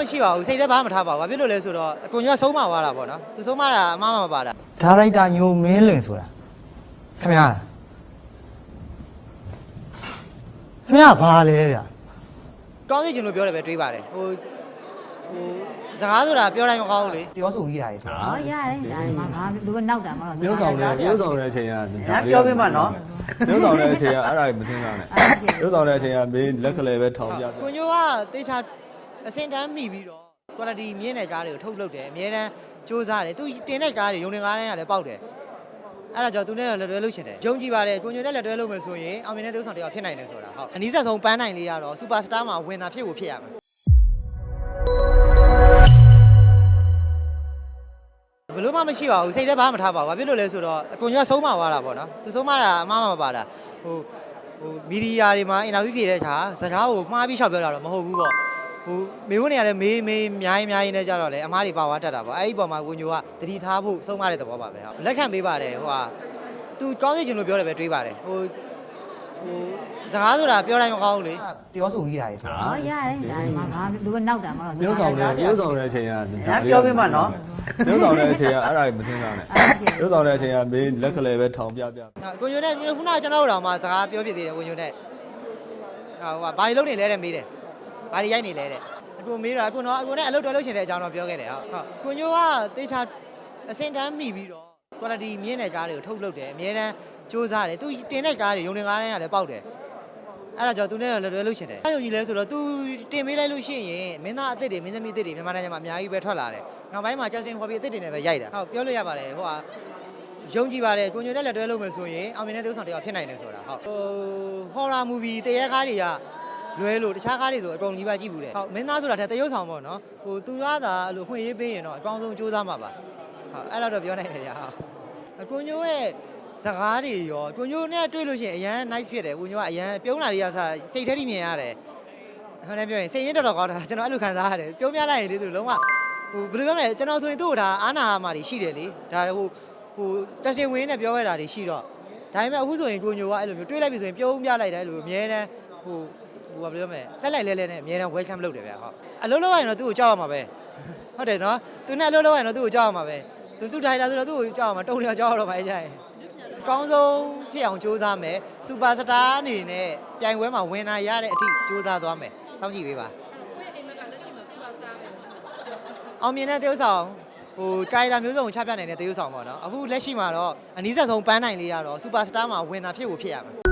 မရှိပါဘူးစိတ်ထဲဘာမှမထားပါဘူးဘာဖြစ်လို့လဲဆိုတော့အကွန်ကြီးကဆုံးမသွားတာပေါ့နော်သူဆုံးမတာအမှားမှမပါတာဒါရိုက်တာညိုမင်းလွင်ဆိုတာခင်ဗျားခင်ဗျားဘာလဲဗျာကောင်းစီချင်လို့ပြောတယ်ပဲတွေးပါတယ်ဟိုဟိုစကားဆိုတာပြောတိုင်းမကောင်းဘူးလေပြောဆိုကြီးတာတွေဆိုဟောရတယ်ဒါမှဘာသူကနောက်တာမဟုတ်ပြောဆောင်တယ်ပြောဆောင်တဲ့အချိန်ကညာပြောပေးမှာနော်ပြောဆောင်တဲ့အချိန်ကအဲ့ဒါကြီးမစင်းစားနဲ့ပြောဆောင်တဲ့အချိန်ကမင်းလက်ကလေးပဲထောင်ပြပြကွန်ကြီးကတေချာ အစင်တန်းမိပြီးတော့ quality မြင့်တဲ့ကားတွေကိုထုတ်လုပ်တယ်အများတန်းစူးစမ်းတယ်သူတင်တဲ့ကားတွေရုံတင်ကားတိုင်းကလည်းပေါက်တယ်အဲ့ဒါကြောင့်သူနဲ့လက်တွဲလုပ်ချင်တယ်ယုံကြည်ပါတယ်ကွန်ကြီးနဲ့လက်တွဲလုပ်မယ်ဆိုရင်အောင်မြင်တဲ့သုဆောင်တစ်ယောက်ဖြစ်နိုင်တယ်ဆိုတာဟုတ်အနည်းဆက်ဆုံးပန်းနိုင်လေးကတော့ superstar မှာဝင်တာဖြစ်ကိုဖြစ်ရမယ်ဘယ်လို့မှမရှိပါဘူးစိတ်ထဲဘာမှမထားပါဘူးဘာဖြစ်လို့လဲဆိုတော့အကွန်ကြီးကဆုံးမသွားတာပေါ့နော်သူဆုံးမတာအမှားမှမပါတာဟိုဟိုမီဒီယာတွေမှာအင်တာဗျူးဖြေတဲ့အခါစကားကိုမှားပြီးလျှောက်ပြောတာတော့မဟုတ်ဘူးပေါ့ ဟိုမေဝန်းနေရလဲမေးမေးအများကြီးအများကြီးနဲ့ကြတော့လေအမားတွေပါဝါတက်တာပေါ့အဲ့ဒီပုံမှာကိုညိုကတတိထားဖို့ဆုံးမတဲ့သဘောပါပဲဟုတ်လက်ခံပေးပါတယ်ဟိုဟာသူကောင်းစီချင်လို့ပြောတယ်ပဲတွေးပါတယ်ဟိုဟိုစကားဆိုတာပြောတိုင်းမကောင်းဘူးလေပြောဆိုကြီးတာတွေဆိုဟောရတယ်ဒါမှဘာသူကနောက်တာမဟုတ်ပြောဆောင်တယ်ပြောဆောင်တဲ့အချိန်ကညာပြောပေးမှာနော်ပြောဆောင်တဲ့အချိန်ကအဲ့ဒါကြီးမစင်းစားနဲ့ပြောဆောင်တဲ့အချိန်ကမင်းလက်ကလေးပဲထောင်ပြပြကိုညိုနဲ့ခုနကကျွန်တော်တို့တော့မှစကားပြောပြသေးတယ်ကိုညိုနဲ့ဟိုဟာဘာတွေလုပ်နေလဲတဲ့မေးတယ် ဘာတွေရိုက်နေလဲတဲ့အကိုမေးတာအခုတော့အကိုနဲ့အလုပ်တော်လုပ်ချင်တဲ့အကြောင်းတော့ပြောခဲ့တယ်ဟုတ်ဟုတ်ကိုညိုကတေချာအစင်တန်းမိပြီးတော့ quality မြင့်တဲ့ကားတွေကိုထုတ်လုပ်တယ်အများတန်းစူးစမ်းတယ်သူတင်တဲ့ကားတွေရုံတင်ကားတိုင်းကလည်းပေါက်တယ်အဲ့ဒါကြောင့်သူနဲ့လက်တွဲလုပ်ချင်တယ်။အဲ့လိုကြီးလဲဆိုတော့ तू တင်ပေးလိုက်လို့ရှိရင်မင်းသားအစ်စ်တွေမင်းသမီးအစ်စ်တွေမြန်မာနိုင်ငံမှာအများကြီးပဲထွက်လာတယ်။နောက်ပိုင်းမှာကျဆင်ဟော်ဘီအစ်စ်တွေနဲ့ပဲရိုက်တာ။ဟုတ်ပြောလို့ရပါတယ်ဟိုဟာယုံကြည်ပါတယ်ကိုညိုနဲ့လက်တွဲလုပ်မယ်ဆိုရင်အောင်မြင်တဲ့သုဆောင်တစ်ယောက်ဖြစ်နိုင်တယ်ဆိုတာဟုတ်ဟိုဟော်ရာမူဗီတရေကားတွေက လွဲလို့တခြားကားတွေဆိုအကုန်ကြီးပါကြည့်ဘူးတဲ့ဟုတ်မင်းသားဆိုတာတဲ့တရုပ်ဆောင်ပေါ့နော်ဟိုသူကသာအဲ့လိုခွင့်ရေးပေးရင်တော့အကောင်းဆုံးစူးစမ်းမှာပါဟုတ်အဲ့လိုတော့ပြောနိုင်တယ်ကြာဟုတ်အကိုညိုရဲ့စကားတွေရောကိုညိုနဲ့တွေ့လို့ရှိရင်အရန် nice ဖြစ်တယ်ကိုညိုကအရန်ပြုံးလာတွေကစားစိတ်ထဲထိမြင်ရတယ်ဟိုလည်းပြောရင်စိတ်ရင်းတော်တော်ကောင်းတာကျွန်တော်အဲ့လိုခံစားရတယ်ပြုံးပြလိုက်ရင်လေသူလုံးဝဟိုဘယ်လိုပြောမလဲကျွန်တော်ဆိုရင်သူ့ကိုဒါအာနာမှာတွေရှိတယ်လေဒါဟိုဟိုတက်ရှင်ဝင်းနဲ့ပြောရတာတွေရှိတော့ဒါပေမဲ့အခုဆိုရင်ကိုညိုကအဲ့လိုမျိုးတွေးလိုက်ပြီဆိုရင်ပြုံးပြလိုက်တယ်အဲ့လိုအမြဲတမ်းဟို ဟိုဘာပြောမလဲလက်လိုက်လဲလဲနဲ့အမြဲတမ်း welcome လုပ်တယ်ဗျာဟုတ်အလုံးလုံးရရင်တော့သူ့ကိုကြောက်ရမှာပဲဟုတ်တယ်နော်သူနဲ့အလုံးလုံးရရင်တော့သူ့ကိုကြောက်ရမှာပဲသူသူထိုင်တာဆိုတော့သူ့ကိုကြောက်ရမှာတုံနေကြောက်ရတော့မှအဲ့ကြရင်အကောင်းဆုံးဖြစ်အောင်ကြိုးစားမယ်စူပါစတာအနေနဲ့ပြိုင်ပွဲမှာဝင်လာရတဲ့အထိကြိုးစားသွားမယ်စောင့်ကြည့်ပေးပါအောင်မြင်တဲ့တရုပ်ဆောင်ဟိုကြိုင်တာမျိုးစုံချပြနိုင်တဲ့တရုပ်ဆောင်ပေါ့နော်အခုလက်ရှိမှာတော့အနည်းဆက်ဆုံးပန်းနိုင်လေးရတော့စူပါစတာမှာဝင်တာဖြစ်ကိုဖြစ်ရမယ်